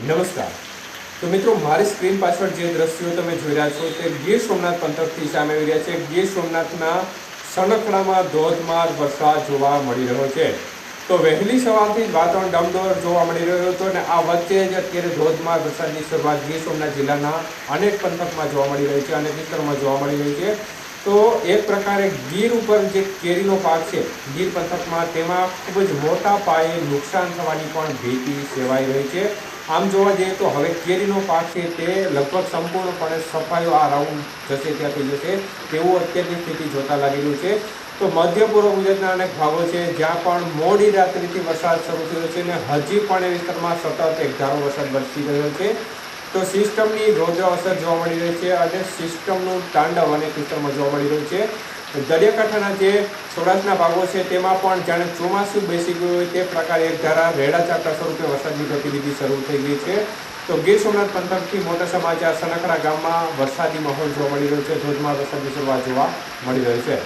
નમસ્કાર. તો મિત્રો, મારી સ્ક્રીન પાછળ જે દ્રશ્યો તમે જોઈ રહ્યા છો તે ગીર સોમનાથ પંથકથી સામે આવી રહ્યા છે. ગીર સોમનાથના સણકડામાં ધોધમાર વરસાદ જોવા મળી રહ્યો છે. તો વહેલી સવારથી જ વાતાવરણ ડમડોર જોવા મળી રહ્યો હતો અને આ વચ્ચે જ અત્યારે ધોધમાર વરસાદની શરૂઆત ગીર સોમનાથ જિલ્લાના અનેક પંથકમાં જોવા મળી રહી છે અનેક વિસ્તારોમાં જોવા મળી રહી છે. એક પ્રકારે ગીર ઉપર જે કેરીનો પાક છે, ગીર પંથકમાં તેમાં ખૂબ જ મોટા પાયે નુકસાન થવાની પણ ભીતિ સેવાઈ રહી છે. આમ જોવા જઈએ તો હવે કેરીનો પાક છે તે લગભગ સંપૂર્ણપણે સફાયો આ રાઉન્ડ જશે ત્યાં થઈ જશે. તેવું અત્યારની સ્થિતિ જોતા લાગેલું છે. તો મધ્ય પૂર્વ ગુજરાતના અનેક ભાગો છે, જ્યાં પણ મોડી રાત્રિથી વરસાદ શરૂ થયો છે અને હજી પણ એ વિસ્તારમાં સતત એક ધારો વરસાદ વરસી રહ્યો છે. તો સિસ્ટમની રૌદ્ર અસર જોવા મળી રહી છે અને સિસ્ટમનું તાંડવ અનેક વિસ્તારમાં જોવા મળી રહ્યું છે. દરિયાકાંઠાના જે સૌરાષ્ટ્રના ભાગો છે, તેમાં પણ જાણે ચોમાસું બેસી ગયું હોય તે પ્રકારે એક ધારા રેડા સ્વરૂપે વરસાદની ગતિવિધિ શરૂ થઈ ગઈ છે. તો ગીર સોમનાથ પંથકથી મોટા સમાચાર સનકડા ગામમાં વરસાદી માહોલ જોવા મળી રહ્યો છે. ધોધમાર વરસાદની શરૂઆત જોવા મળી રહ્યો છે.